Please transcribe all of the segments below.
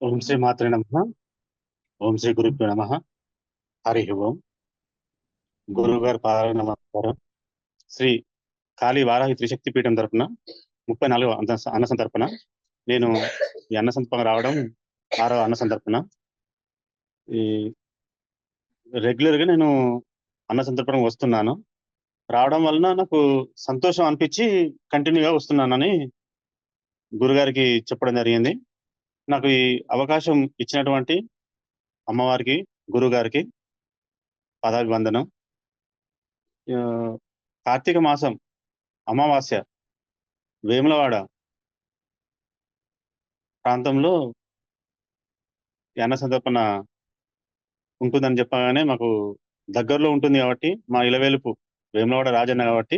ఓం శ్రీ మాత్రే నమ ఓం శ్రీ గురుభ్యో నమ హరి ఓం గురువు గారి పాదాల నమస్కారం శ్రీ కాళీ వారాహి త్రిశక్తి పీఠం తరపున ముప్పై నాలుగు అన్న అన్న నేను ఈ అన్న సందర్పణ రావడం ఆరో అన్న సందర్పణ ఈ రెగ్యులర్గా నేను అన్న సందర్పణ వస్తున్నాను. రావడం వలన నాకు సంతోషం అనిపించి కంటిన్యూగా వస్తున్నానని గురుగారికి చెప్పడం జరిగింది. నాకు ఈ అవకాశం ఇచ్చినటువంటి అమ్మవారికి గురుగారికి పదాభివందనం. కార్తీక మాసం అమావాస్య వేములవాడ ప్రాంతంలో యాన సందర్పణ ఉంటుందని చెప్పగానే మాకు దగ్గరలో ఉంటుంది కాబట్టి మా ఇలవేలుపు వేములవాడ రాజన్న కాబట్టి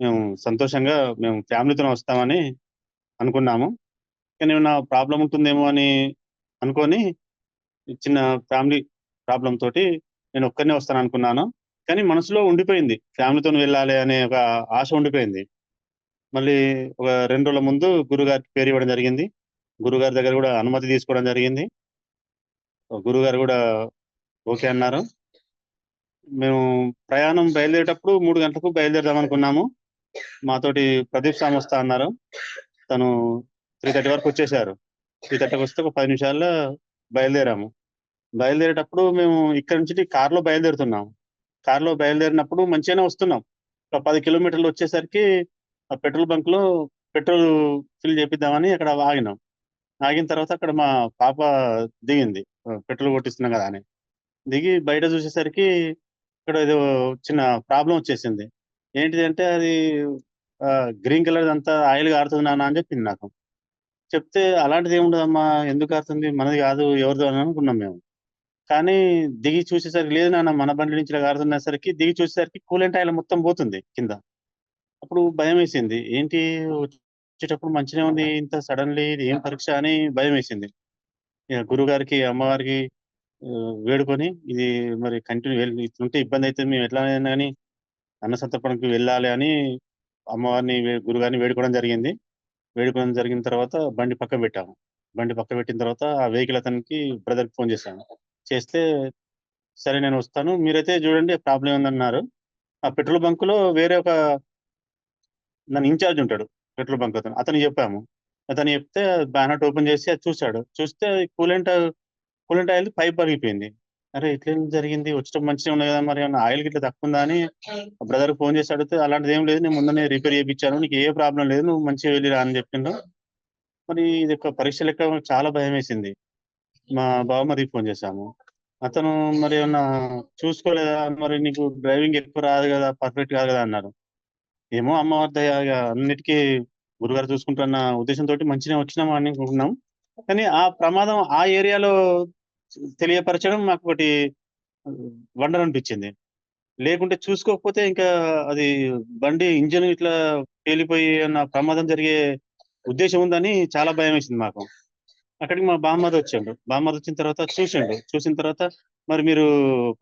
మేము సంతోషంగా మేము ఫ్యామిలీతో వస్తామని అనుకున్నాము. కానీ ఏమైనా ప్రాబ్లం ఉంటుందేమో అని అనుకొని చిన్న ఫ్యామిలీ ప్రాబ్లం తోటి నేను ఒక్కరినే వస్తాను అనుకున్నాను. కానీ మనసులో ఉండిపోయింది. ఫ్యామిలీతో వెళ్ళాలి అనే ఒక ఆశ ఉండిపోయింది. మళ్ళీ ఒక రెండు రోజుల ముందు గురుగారికి పేరు ఇవ్వడం జరిగింది. గురుగారి దగ్గర కూడా అనుమతి తీసుకోవడం జరిగింది. గురుగారు కూడా ఓకే అన్నారు. మేము ప్రయాణం బయలుదేరేటప్పుడు మూడు గంటలకు బయలుదేరదాం అనుకున్నాము. మాతోటి ప్రదీప్ స్వామి వస్తా అన్నారు. తను త్రీ థర్టీ వరకు వచ్చేసారు. త్రీ థర్టీకి వస్తే ఒక పది నిమిషాల్లో బయలుదేరాము. బయలుదేరేటప్పుడు మేము ఇక్కడ నుంచి కార్లో బయలుదేరుతున్నాము. కార్లో బయలుదేరినప్పుడు మంచిగానే వస్తున్నాం. ఒక పది కిలోమీటర్లు వచ్చేసరికి ఆ పెట్రోల్ బంక్లో పెట్రోల్ ఫిల్ చేపిద్దామని అక్కడ ఆగినాం. ఆగిన తర్వాత అక్కడ మా పాప దిగింది. పెట్రోల్ కొట్టిస్తున్నాం కదా అని. దిగి బయట చూసేసరికి ఇక్కడ ఏదో చిన్న ప్రాబ్లం వచ్చేసింది. ఏంటిది అంటే అది గ్రీన్ కలర్ అంతా ఆయిల్ కారుతుంది నాన్న అని చెప్పింది నాకు. చెప్తే అలాంటిది ఏముండదమ్మా ఎందుకు కారుతుంది? మనది కాదు ఎవరిదో అని అనుకున్నాం మేము. కానీ దిగి చూసేసరికి లేదు నాన్న మన బండి నుంచి ఇలా కారుతున్నసరికి దిగి చూసేసరికి కూలెంట్ ఆయిల్ మొత్తం పోతుంది కింద. అప్పుడు భయం వేసింది ఏంటి వచ్చేటప్పుడు మంచిగా ఉంది ఇంత సడన్లీ ఇది ఏం పరీక్ష అని భయం వేసింది గురువు గారికి అమ్మవారికి వేడుకొని ఇది మరి కంటిన్యూ ఇట్లుంటే ఇబ్బంది అయితే మేము ఎట్లా కానీ అన్న సంతర్పణకి వెళ్ళాలి అని అమ్మవారిని గురుగారిని వేడుకోవడం జరిగింది. వేడుకోవడం జరిగిన తర్వాత బండి పక్క పెట్టాము. బండి పక్క పెట్టిన తర్వాత ఆ వెహికల్ అతనికి బ్రదర్కి ఫోన్ చేశాను. చేస్తే సరే నేను వస్తాను మీరైతే చూడండి ప్రాబ్లం ఉందన్నారు ఆ పెట్రోల్ బంక్లో వేరే ఒక దాని ఇన్ఛార్జ్ ఉంటాడు పెట్రోల్ బంక్ అతను. అతను చెప్పాము. అతను చెప్తే బ్యానట్ ఓపెన్ చేసి అది చూశాడు. చూస్తే కూలెంట్ కూలెంట్ ఆయిల్ పైప్ పగిలిపోయింది. అరే ఇట్లా జరిగింది? వచ్చటం మంచిగా ఉంది కదా మరి? ఏమన్నా ఆయిల్ గిట్ల తక్కువ ఉందా అని బ్రదర్ ఫోన్ చేసి అడిగితే అలాంటిది ఏం లేదు నేను ముందనే రిపేర్ చేయించాను నీకు ఏ ప్రాబ్లం లేదు నువ్వు మంచిగా వెళ్ళిరా అని చెప్పిండు. మరి ఇది ఒక పరీక్ష లెక్క చాలా భయం వేసింది. మా బావమరికి ఫోన్ చేశాము. అతను మరి ఏమన్నా చూసుకోలేదా? మరి నీకు డ్రైవింగ్ ఎక్కువ రాదు కదా పర్ఫెక్ట్ కాదు కదా అన్నారు ఏమో అమ్మవారి దయ అన్నిటికీ గురుగారు చూసుకుంటున్న ఉద్దేశంతో మంచిగా వచ్చినాం అని అనుకుంటున్నాం. కానీ ఆ ప్రమాదం ఆ ఏరియాలో తెలియపరచడం మాకు ఒకటి వండర్ అనిపించింది. లేకుంటే చూసుకోకపోతే ఇంకా అది బండి ఇంజన్ ఇట్లా పేలిపోయి అన్న ప్రమాదం జరిగే ఉద్దేశం ఉందని చాలా భయం వేసింది మాకు. అక్కడికి మా బామ్మది వచ్చాడు. బామ్మది వచ్చిన తర్వాత చూసిండు. చూసిన తర్వాత మరి మీరు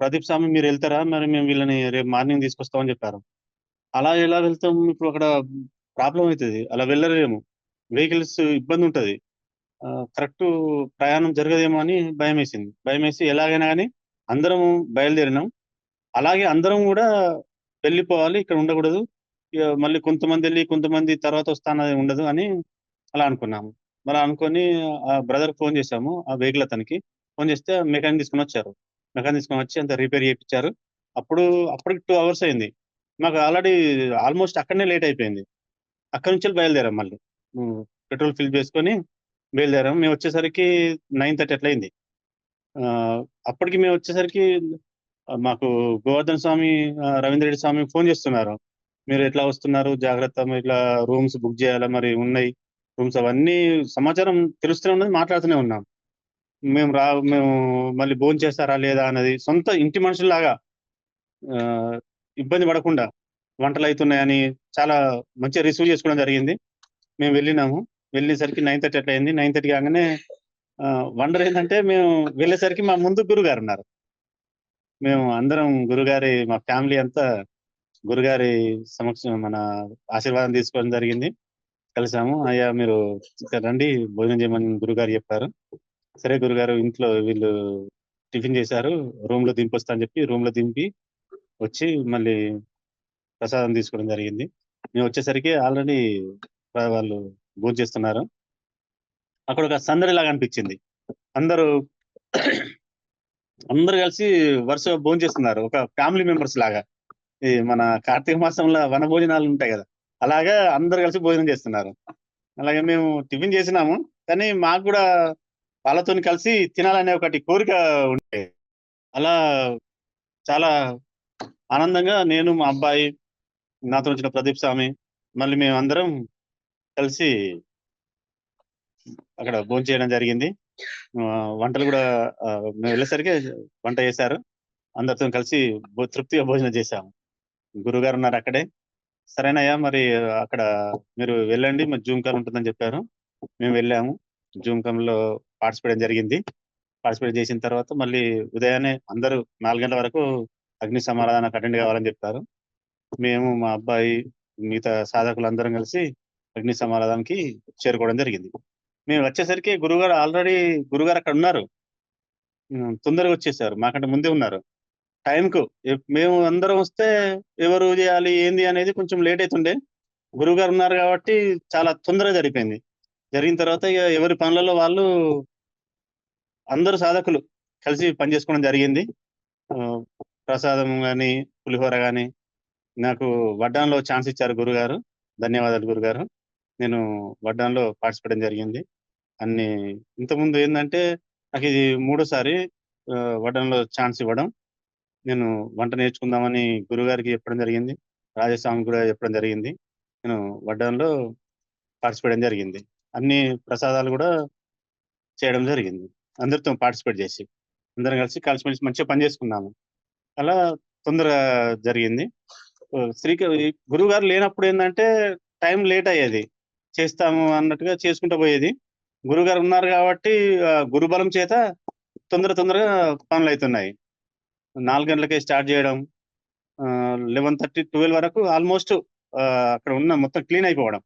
ప్రదీప్ స్వామి మీరు వెళ్తారా? మరి మేము వీళ్ళని రేపు మార్నింగ్ తీసుకొస్తామని చెప్పారు. అలా ఎలా వెళ్తాం? ఇప్పుడు అక్కడ ప్రాబ్లం అవుతుంది అలా వెళ్ళలేము. వెహికల్స్ ఇబ్బంది ఉంటది. కరెక్ట్ ప్రయాణం జరగదేమో అని భయం వేసింది భయం వేసి ఎలాగైనా కానీ అందరం బయలుదేరినాం. అలాగే అందరం కూడా వెళ్ళిపోవాలి. ఇక్కడ ఉండకూడదు. ఇక మళ్ళీ కొంతమంది వెళ్ళి కొంతమంది తర్వాత వస్తానది ఉండదు అని అలా అనుకున్నాము. మరి అనుకొని ఆ బ్రదర్ ఫోన్ చేశాము. ఆ వెహికల్ అతనికి ఫోన్ చేస్తే మెకానిక్ తీసుకొని వచ్చారు. మెకానిక్ తీసుకొని వచ్చి అంత రిపేర్ చేయించారు. అప్పుడు అప్పటికి టూ అవర్స్ అయింది. మాకు ఆల్రెడీ ఆల్మోస్ట్ అక్కడనే లేట్ అయిపోయింది. అక్కడి నుంచి బయలుదేరాం మళ్ళీ. పెట్రోల్ ఫిల్ చేసుకొని బయలుదేరాం. మేము వచ్చేసరికి నైన్ థర్టీ అట్లా అయింది అప్పటికి మేము వచ్చేసరికి మాకు గోవర్ధన్ స్వామి రవీంద్ర రెడ్డి స్వామి ఫోన్ చేస్తున్నారు. మీరు ఎట్లా వస్తున్నారు? జాగ్రత్త ఇట్లా రూమ్స్ బుక్ చేయాలా? మరి ఉన్నాయి. రూమ్స్ అవన్నీ సమాచారం తెలుస్తూనే ఉన్నది మాట్లాడుతూనే ఉన్నాం. మేము రా మేము మళ్ళీ భోజనం చేస్తారా లేదా అన్నది సొంత ఇంటి మనుషుల్లాగా ఇబ్బంది పడకుండా వంటలు అవుతున్నాయని చాలా మంచిగా రిసీవ్ చేసుకోవడం జరిగింది. మేము వెళ్ళినాము. వెళ్ళేసరికి నైన్ థర్టీ అట్లా అయింది. నైన్ థర్టీ కాగానే వండర్ ఏంటంటే మేము వెళ్ళేసరికి మా ముందు గురుగారు ఉన్నారు. మేము అందరం గురుగారి మా ఫ్యామిలీ అంతా గురుగారి సమక్షం మన ఆశీర్వాదం తీసుకోవడం జరిగింది. కలిసాము. అయ్యా మీరు రండి. భోజనం చేయమని గురుగారు చెప్పారు. సరే గురుగారు ఇంట్లో వీళ్ళు టిఫిన్ చేశారు. రూమ్లో దింపొస్తా అని చెప్పి రూమ్లో దింపి వచ్చి మళ్ళీ ప్రసాదం తీసుకోవడం జరిగింది. మేము వచ్చేసరికి ఆల్రెడీ వాళ్ళు భోజనం చేస్తున్నారు. అక్కడ ఒక సందడి లాగా అనిపించింది. అందరూ అందరు కలిసి వరుస భోజనం చేస్తున్నారు. ఒక ఫ్యామిలీ మెంబర్స్ లాగా. ఈ మన కార్తీక మాసంలో వన భోజనాలు ఉంటాయి కదా. అలాగా అందరు కలిసి భోజనం చేస్తున్నారు. అలాగే మేము టిఫిన్ చేసినాము. కానీ మాకు కూడా వాళ్ళతో కలిసి తినాలనే ఒకటి కోరిక ఉంటాయి అలా చాలా ఆనందంగా నేను మా అబ్బాయి నాతో వచ్చిన ప్రదీప్ స్వామి మళ్ళీ మేము అందరం కలిసి అక్కడ భోజనం చేయడం జరిగింది. వంటలు కూడా మేము వెళ్ళేసరికి వంట చేశారు. అందరితో కలిసి తృప్తిగా భోజనం చేశాము. గురుగారు ఉన్నారు అక్కడే. సరేనయ్యా మరి అక్కడ మీరు వెళ్ళండి మరి జూమ్ కాల్ ఉంటుందని చెప్పారు. మేము వెళ్ళాము. జూమ్ కాల్లో పార్టిసిపేట్ జరిగింది. పార్టిసిపేట్ చేసిన తర్వాత మళ్ళీ ఉదయాన్నే అందరూ నాలుగు గంటల వరకు అగ్ని సమారాధనకు అటెండ్ కావాలని చెప్తారు. మేము మా అబ్బాయి మిగతా సాధకులు అందరం కలిసి అగ్ని సమారాధనకి చేరుకోవడం జరిగింది. మేము వచ్చేసరికి గురుగారు ఆల్రెడీ గురుగారు అక్కడ ఉన్నారు. తొందరగా వచ్చేసారు. మాకంటే ముందే ఉన్నారు. టైంకు మేము అందరం వస్తే ఎవరు చేయాలి ఏంది అనేది కొంచెం లేట్ అవుతుండే గురుగారు ఉన్నారు కాబట్టి చాలా తొందరగా జరిపోయింది జరిగిన తర్వాత ఇక ఎవరి పనులలో వాళ్ళు అందరు సాధకులు కలిసి పనిచేసుకోవడం జరిగింది. ప్రసాదం కానీ పులిహోర కానీ నాకు వడ్డాన్లో ఛాన్స్ ఇచ్చారు గురుగారు. ధన్యవాదాలు గురుగారు. నేను వడ్డాన్లో పార్టిసిపేట్ జరిగింది. అన్ని ఇంతకుముందు ఏంటంటే నాకు ఇది మూడోసారి వడ్డాన్లో ఛాన్స్ ఇవ్వడం. నేను వంట నేర్చుకుందామని గురుగారికి చెప్పడం జరిగింది. రాజస్వామి కూడా చెప్పడం జరిగింది. నేను వడ్డాన్లో పార్టిసిపేట్ జరిగింది. అన్ని ప్రసాదాలు కూడా చేయడం జరిగింది. అందరితో పార్టిసిపేట్ చేసి అందరం కలిసి కలిసిమెలిసి మంచిగా పని చేసుకున్నాము. అలా తొందరగా జరిగింది. శ్రీ గురువు గారు లేనప్పుడు ఏంటంటే టైం లేట్ అయ్యేది. చేస్తాము అన్నట్టుగా చేసుకుంటూ పోయేది. గురుగారు ఉన్నారు కాబట్టి గురుబలం చేత తొందర తొందరగా పనులు అవుతున్నాయి నాలుగు గంటలకే స్టార్ట్ చేయడం లెవెన్ థర్టీ ట్వెల్వ్ వరకు ఆల్మోస్ట్ అక్కడ ఉన్న మొత్తం క్లీన్ అయిపోవడం.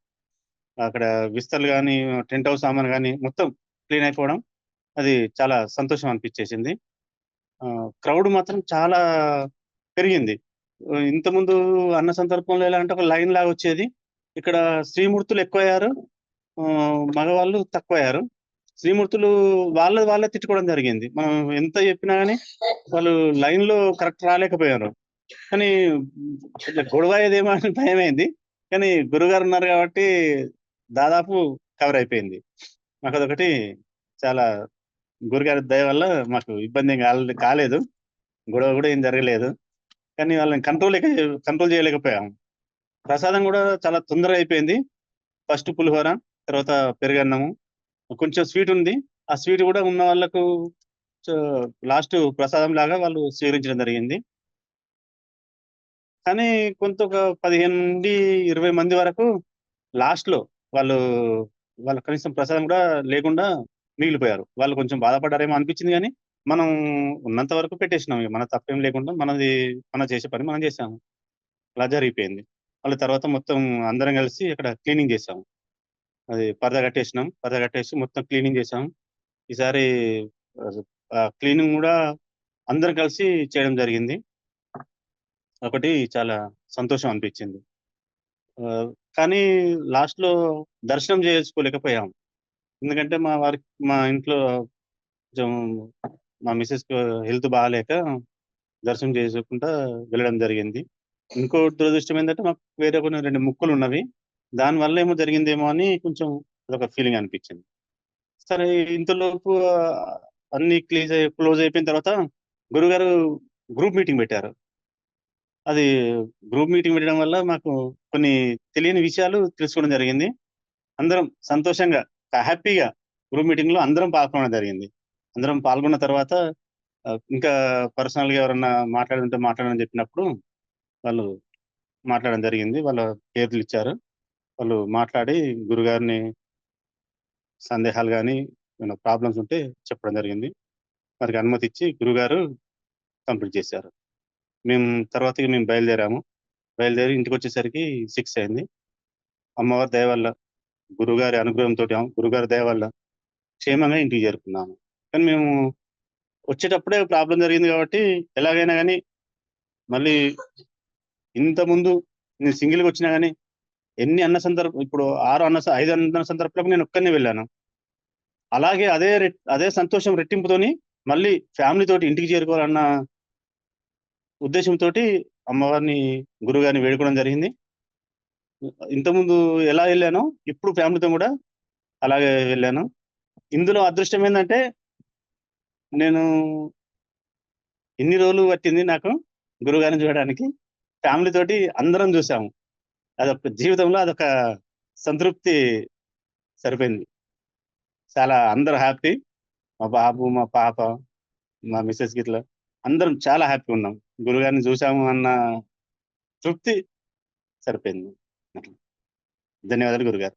అక్కడ విస్తర్లు కానీ టెంట్ హౌస్ సామాన్ కానీ మొత్తం క్లీన్ అయిపోవడం. అది చాలా సంతోషం అనిపించేసింది. క్రౌడ్ మాత్రం చాలా పెరిగింది. ఇంతకుముందు అన్న సందర్భంలో ఎలా అంటే ఒక లైన్ లాగా వచ్చేది. ఇక్కడ శ్రీమూర్తులు ఎక్కువయ్యారు మగవాళ్ళు తక్కువయ్యారు. శ్రీమూర్తులు వాళ్ళ వాళ్ళే తిట్టుకోవడం జరిగింది. మనం ఎంత చెప్పినా కానీ వాళ్ళు లైన్లో కరెక్ట్ రాలేకపోయారు. కానీ గొడవ అయ్యేదేమో అని భయమైంది. కానీ గురుగారు ఉన్నారు కాబట్టి దాదాపు కవర్ అయిపోయింది. మాకు అదొకటి చాలా గురుగారి దయ వల్ల మాకు ఇబ్బంది ఏం కాలేదు. గొడవ కూడా ఏం జరగలేదు. కానీ వాళ్ళని కంట్రోల్ కంట్రోల్ చేయలేకపోయాము ప్రసాదం కూడా చాలా తొందరగా అయిపోయింది. ఫస్ట్ పులిహోర తర్వాత పెరుగన్నము. కొంచెం స్వీట్ ఉంది. ఆ స్వీట్ కూడా ఉన్న వాళ్ళకు లాస్ట్ ప్రసాదం లాగా వాళ్ళు స్వీకరించడం జరిగింది. కానీ కొంత ఒక పదిహేను నుండి ఇరవై మంది వరకు లాస్ట్లో వాళ్ళు వాళ్ళ కనీసం ప్రసాదం కూడా లేకుండా మిగిలిపోయారు. వాళ్ళు కొంచెం బాధపడ్డారేమో అనిపించింది కానీ మనం ఉన్నంత వరకు పెట్టేసినాం ఇక. మన తప్పేం లేకుండా మనది మన చేసే పని మనం చేసాము. అలా జరిగిపోయింది. వాళ్ళ తర్వాత మొత్తం అందరం కలిసి ఇక్కడ క్లీనింగ్ చేసాము. అది పరద కట్టేసినాం. పరద కట్టేసి మొత్తం క్లీనింగ్ చేసాం. ఈసారి క్లీనింగ్ కూడా అందరం కలిసి చేయడం జరిగింది. ఒకటి చాలా సంతోషం అనిపించింది. కానీ లాస్ట్లో దర్శనం చేసుకోలేకపోయాము ఎందుకంటే మా వారికి మా ఇంట్లో కొంచెం మా మిస్సెస్ హెల్త్ బాగాలేక దర్శనం చేసుకుంటా వెళ్ళడం జరిగింది. ఇంకో దురదృష్టం ఏంటంటే మాకు వేరే కొన్ని రెండు ముక్కులు ఉన్నవి. దాని వల్ల ఏమో జరిగిందేమో అని కొంచెం అదొక ఫీలింగ్ అనిపించింది. సరే ఇంతలోపు అన్ని క్లీజ్ క్లోజ్ అయిపోయిన తర్వాత గురుగారు గ్రూప్ మీటింగ్ పెట్టారు. అది గ్రూప్ మీటింగ్ పెట్టడం వల్ల మాకు కొన్ని తెలియని విషయాలు తెలుసుకోవడం జరిగింది. అందరం సంతోషంగా హ్యాపీగా గ్రూప్ మీటింగ్లో అందరం పాల్గొనడం జరిగింది అందరం పాల్గొన్న తర్వాత ఇంకా పర్సనల్గా ఎవరన్నా మాట్లాడుతుంటే మాట్లాడని చెప్పినప్పుడు వాళ్ళు మాట్లాడడం జరిగింది వాళ్ళ పేర్లు ఇచ్చారు వాళ్ళు మాట్లాడి గురుగారిని సందేహాలు కానీ ఏమైనా ప్రాబ్లమ్స్ ఉంటే చెప్పడం జరిగింది. వారికి అనుమతి ఇచ్చి గురుగారు కంప్లీట్ చేశారు. మేము తర్వాత మేము బయలుదేరాము. బయలుదేరి ఇంటికి వచ్చేసరికి సిక్స్ అయింది. అమ్మవారి దయ వల్ల, గురుగారి అనుగ్రహంతో గురుగారి దయ వల్ల క్షేమంగా ఇంటికి చేరుకున్నాము. కానీ మేము వచ్చేటప్పుడే ప్రాబ్లమ్ జరిగింది కాబట్టి ఎలాగైనా కానీ మళ్ళీ ఇంతకుముందు నేను సింగిల్‌గా వచ్చినా కానీ ఎన్ని అన్న సందర్భ ఇప్పుడు ఆరు అన్న స 5 అన్న సందర్భాలకు నేను ఒక్కడినే వెళ్ళాను. అలాగే అదే రె అదే సంతోషం రెట్టింపుతోని మళ్ళీ ఫ్యామిలీతోటి ఇంటికి చేరుకోవాలన్న ఉద్దేశంతో అమ్మవారిని, గురుగారిని వేడుకోవడం జరిగింది. ఇంతకుముందు ఎలా వెళ్ళానో ఇప్పుడు ఫ్యామిలీతో కూడా అలాగే వెళ్ళాను. ఇందులో అదృష్టం ఏంటంటే నేను ఇన్ని రోజులు పట్టింది నాకు గురుగారిని చూడడానికి. ఫ్యామిలీతోటి అందరం చూసాము. అదొక జీవితంలో అదొక సంతృప్తి సరిపోయింది. చాలా అందరూ హ్యాపీ. మా బాబు, మా పాప, మా మిస్సెస్ గిట్లా అందరం చాలా హ్యాపీగా ఉన్నాం. గురుగారిని చూసాము అన్న తృప్తి సరిపోయింది. ధన్యవాదాలు గురుగారు.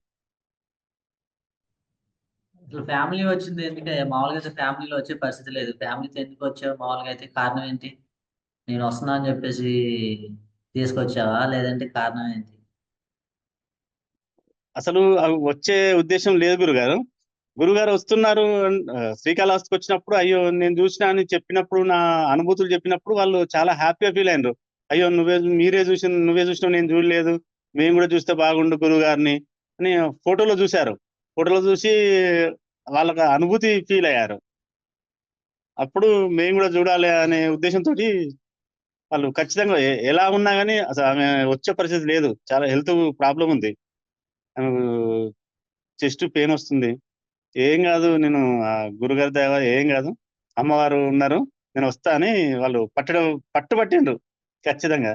అసలు ఫ్యామిలీ వచ్చింది ఎందుకే? మామూలుగా అయితే ఫ్యామిలీలో వచ్చే పరిస్థితి లేదు. ఫ్యామిలీతో ఎందుకొచ్చావు? మామూలుగా అయితే కారణం ఏంటి? నేను వస్తున్నా అని చెప్పేసి తీసుకొచ్చావా? లేదంటే కారణం ఏంటి? అసలు అవి వచ్చే ఉద్దేశ్యం లేదు గురుగారు. గురువుగారు వస్తున్నారు అన్ ఆహ్, శ్రీకాళహస్తికొచ్చినప్పుడు అయ్యో! నేను చూసినా అని చెప్పినప్పుడు నా అనుభూతులు చెప్పినప్పుడు వాళ్ళు చాలా హ్యాపీగా ఫీల్ అయిన్రు. అయ్యో! నువ్వే మీరే చూసి నువ్వే చూసినావు నేను చూడలేదు. మేము కూడా చూస్తే బాగుండు గురువుగారిని అని ఫోటోలో చూసారు. ఫోటోలో చూసి వాళ్ళకి అనుభూతి ఫీల్ అయ్యారు. అప్పుడు మేము కూడా చూడాలి అనే ఉద్దేశంతో వాళ్ళు ఖచ్చితంగా ఎలా ఉన్నా కానీ అసలు ఆమె వచ్చే పరిస్థితి లేదు. చాలా హెల్త్ ప్రాబ్లం ఉంది. ఆమెకు చెస్ట్ పెయిన్ వస్తుంది. ఏం కాదు నేను ఆ గురుగారి దయ ఏం కాదు అమ్మవారు ఉన్నారు. నేను వస్తా అని వాళ్ళు పట్టడం పట్టుబట్టిండ్రు ఖచ్చితంగా.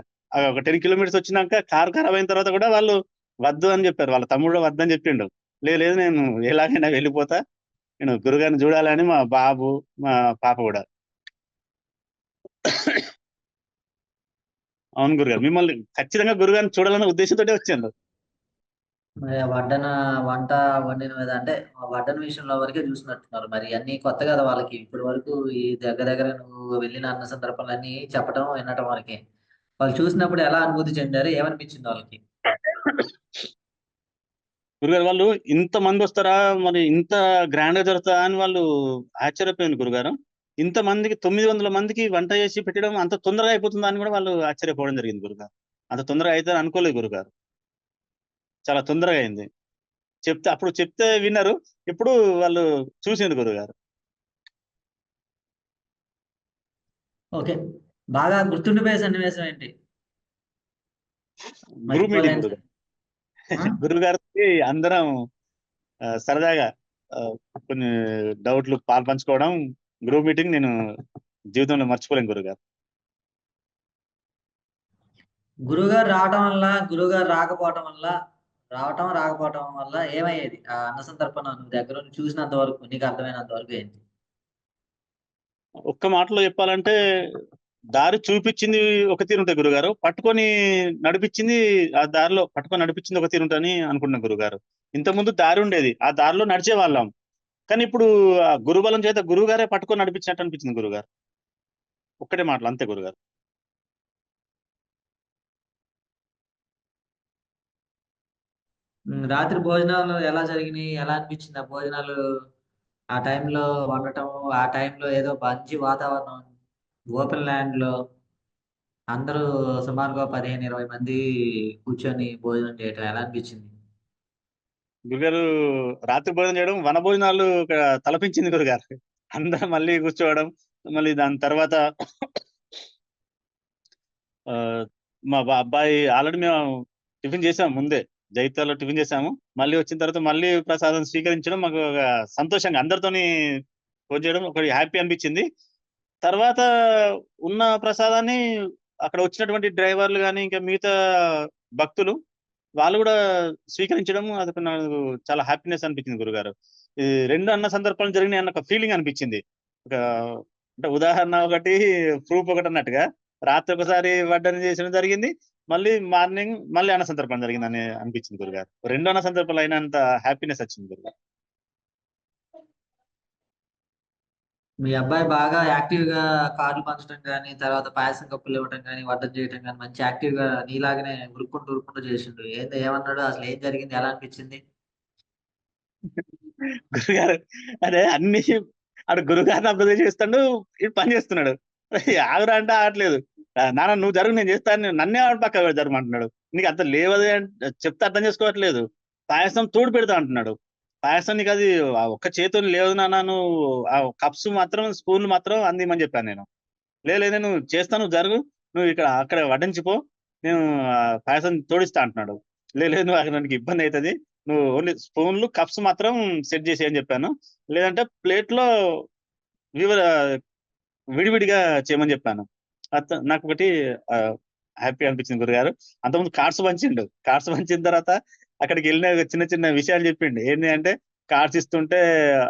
ఒక 10 కిలోమీటర్స్ వచ్చినాక కార్ ఖరాబ్ అయిన తర్వాత కూడా వాళ్ళు వద్దు అని చెప్పారు. వాళ్ళ తమ్ముడు వద్దు వద్దని చెప్పిండు. లేదు లేదు నేను ఎలాగైనా వెళ్ళిపోతా. నేను గురుగారిని చూడాలని మా బాబు, మా పాప కూడా అవును గురుగారు. మిమ్మల్ని ఖచ్చితంగా గురుగారిని చూడాలనే ఉద్దేశంతోటే వచ్చాను. మరి ఆ వడ్డన వంట వండిన మీద అంటే వడ్డన విషయంలో వరకే చూసినట్టున్నారు. మరి అన్ని కొత్త కదా వాళ్ళకి. ఇప్పటి వరకు ఈ దగ్గర దగ్గర నువ్వు వెళ్ళిన అన్న సందర్భాలన్నీ చెప్పడం, వినటం వరకే. వాళ్ళు చూసినప్పుడు ఎలా అనుభూతి చెందారు? ఏమనిపించింది వాళ్ళకి? గురుగారు వాళ్ళు ఇంతమందొస్తారా? మరి ఇంత గ్రాండ్‌గా జరుగుతదా? అని వాళ్ళు ఆశ్చర్యపోయిండ్రు గురుగారు. ఇంతమందికి 900 మందికి వంట చేసి పెట్టడం అంత తొందరగా అయిపోతుందా? అని గూడా వాళ్ళు ఆశ్చర్యపోవడం జరిగింది గురుగారు. అంత తొందరగా అయితదని అనుకోలేదు గురుగారు. చాలా తొందరగా అయింది. చెప్తే అప్పుడు చెప్తే విన్నరు. ఇప్పుడు వాళ్ళు చూసిండ్రు గురుగారు. ఓకే. బాగా గుర్తుండిపోయే సన్నివేశం ఏంటి? గురువు గురుగారు. గురువుగారికి అందరం సరదాగా కొన్ని డౌట్‌లు పాలుపంచుకోవడం గ్రూప్ మీటింగ్ నేను జీవితంలో మర్చిపోలేను గురుగారు. గురువుగారు రావటం వల్ల, గురువుగారు రాకపోవటం వల్ల, రావటం, రాకపోవటం వల్ల ఏమయ్యేది? ఆ అన్న సందర్భంలో నువ్వు దగ్గరుండి చూసినంత వరకు, నీకు అర్థమైనంత వరకు ఏంటి? ఒక్క మాటలో చెప్పాలంటే దారి చూపించింది ఒక తీరుంటది గురుగారు. పట్టుకొని నడిపించింది ఆ దారిలో పట్టుకొని నడిపించింది ఒక తీరుంటని అనుకుంటున్నాం గురుగారు. ఇంతకుముందు దారి ఉండేది. ఆ దారిలో నడిచే వాళ్ళం కానీ ఇప్పుడు ఆ గురుబలం చేత గురుగారే పట్టుకొని నడిపించినట్టు అనిపించింది గురుగారు. ఒక్కటే మాటలు అంతే గురుగారు. రాత్రి భోజనాలు ఎలా జరిగినాయి ఎలా అనిపించింది ఆ భోజనాలు? ఆ టైంలో వండటం, ఆ టైంలో ఏదో మంచి వాతావరణం, ఓపెన్ ల్యాండ్‌లో అందరూ సుమారుగా 15, 20 మంది కూర్చొని భోజనం చేయటం ఎలా అనిపించింది? గురుగారు రాత్రి భోజనం చేయడం వన భోజనాలు ఒక తలపించింది గురుగారు. అందరం మళ్ళీ కూర్చోవడం, మళ్ళీ దాని తర్వాత మా అబ్బాయి ఆల్రెడీ మేము టిఫిన్ చేసాము ముందే. జైతాలో టిఫిన్ చేసాము. మళ్ళీ వచ్చిన తర్వాత మళ్ళీ ప్రసాదం స్వీకరించడం మాకు ఒక సంతోషంగా అందరితోని భోంచేయడం ఒక హ్యాపీ అనిపించింది. తర్వాత ఉన్న ప్రసాదాన్ని అక్కడ వచ్చినటువంటి డ్రైవర్లు కానీ ఇంకా మిగతా భక్తులు వాళ్ళు కూడా స్వీకరించడం అదొక నాకు చాలా హ్యాపీనెస్ అనిపించింది గురుగారు. ఈ 2 అన్న సందర్భాలు జరిగినాయి అన్న ఒక ఫీలింగ్ అనిపించింది. ఒక అంటే ఉదాహరణ ఒకటి, ప్రూఫ్ ఒకటి అన్నట్టుగా రాత్రి ఒకసారి వడ్డన చేసడం జరిగింది. మళ్ళీ మార్నింగ్ మళ్ళీ అన్న సందర్భం జరిగిందని అనిపించింది గురుగారు. రెండు అన్న సందర్భాలు అయినంత హ్యాపీనెస్ వచ్చింది గురుగారు. మీ అబ్బాయి బాగా యాక్టివ్గా కార్లు పంచడం కానీ తర్వాత పాయసం కప్పులు ఇవ్వడం కానీ వడ్డం చేయటం కానీ మంచి యాక్టివ్గా నీలాగానే ఉరుక్కుంటూ ఉరుక్కుంటూ చేసిండు. ఏంది ఏమన్నాడు? అసలు ఏం జరిగింది? ఎలా అనిపించింది? గురుగారు అదే అన్ని అటు గురుగారిని అబ్జర్వ్ చేస్తాడు ఇటు పని చేస్తున్నాడు. ఆగురా అంటే ఆగట్లేదు. నాన్న నువ్వు జరుగు నేను చేస్తాను నన్నే ఆవిడ పక్క జరగమంటున్నాడు నీకు అంత లేవదే అంటే చెప్తే అర్థం చేసుకోవట్లేదు. పాయసం తోడు పెడతా అంటున్నాడు. పాయసానికి అది ఒక్క చేతితో లేదు నాన్న నువ్వు ఆ కప్స్ మాత్రం స్పూన్లు మాత్రం అందిమని చెప్పాను నేను. లేదు నేను చేస్తాను జరుగు నువ్వు ఇక్కడ అక్కడ వడ్డించిపో నేను పాయసం తోడిస్తా అంటున్నాడు. లేదు నువ్వు అక్కడ నాకు ఇబ్బంది అవుతుంది నువ్వు ఓన్లీ స్పూన్లు కప్స్ మాత్రం సెట్ చేసి అని చెప్పాను. లేదంటే ప్లేట్లో విడివిడిగా చేయమని చెప్పాను. అత నాకు ఒకటి హ్యాపీ అనిపించింది గురుగారు. అంతకుముందు కార్డ్స్ పంచిండు. కార్డ్స్ పంచిన తర్వాత అక్కడికి వెళ్ళిన చిన్న చిన్న విషయాలు చెప్పిండు. ఏంటి అంటే కార్డ్స్ ఇస్తుంటే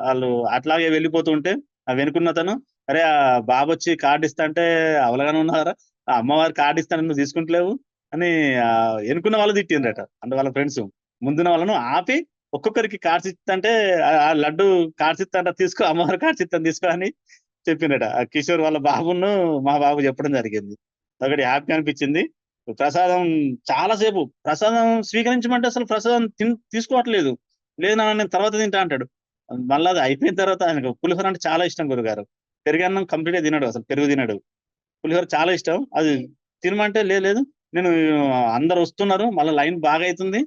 వాళ్ళు అట్లాగే వెళ్ళిపోతుంటే ఆ వెనుకున్న తను అరే ఆ బాబు వచ్చి కార్డు ఇస్తా అంటే అవలగానే ఉన్నారా? ఆ అమ్మవారి కార్డు ఇస్తాను నువ్వు తీసుకుంటలేవు అని వెనుకున్న వాళ్ళు తిట్టిండ్రట. అంటే వాళ్ళ ఫ్రెండ్స్ ముందున్న వాళ్ళను ఆపి ఒక్కొక్కరికి కార్డ్స్ ఇస్తుంటే ఆ- లడ్డు కార్డ్స్ ఇస్తాంట తీసుకో అమ్మవారి కార్డ్స్ ఇస్తాను తీసుకో అని చెప్పిండట ఆ కిషోర్ వాళ్ళ బాబును మా బాబు చెప్పడం జరిగింది. ఒకటి హ్యాపీ అనిపించింది. ప్రసాదం చాలాసేపు ప్రసాదం స్వీకరించమంటే అసలు ప్రసాదం తిన్ తీసుకోవట్లేదు. లేదు నాన్న నేను తర్వాత తింటా అంటాడు. మళ్ళీ అది అయిపోయిన తర్వాత ఆయనకు పులిహోర అంటే చాలా ఇష్టం గురుగారు. పెరుగన్నం కంప్లీట్గా తినడు అసలు పెరుగు తినడు. పులిహోర చాలా ఇష్టం. అది తినమంటే లేదు నేను అందరు వస్తున్నారు. మళ్ళీ లైన్ బాగా అవుతుంది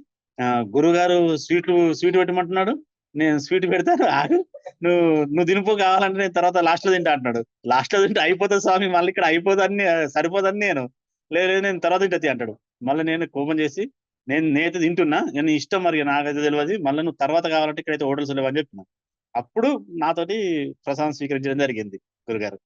గురుగారు స్వీట్లు స్వీట్ పెట్టమంటున్నాడు. నేను స్వీట్ పెడతాను ఆగు. నువ్వు నువ్వు తినిపో కావాలంటే నేను తర్వాత లాస్ట్లో తింటా అంటున్నాడు. లాస్ట్లో తింటే అయిపోతుంది స్వామి మళ్ళీ ఇక్కడ అయిపోదని సరిపోదని నేను. లేదు లేదు నేను తర్వాత తింటది అంటాడు. మళ్ళీ నేను కోపం చేసి నేను నేనైతే తింటున్నా నేను ఇష్టం మరి నాకైతే తెలియదు మళ్ళీ నువ్వు తర్వాత కావాలంటే ఇక్కడైతే హోటల్స్ లేవని చెప్పిన. అప్పుడు నాతోటి ప్రసాదం స్వీకరించడం జరిగింది గురుగారు.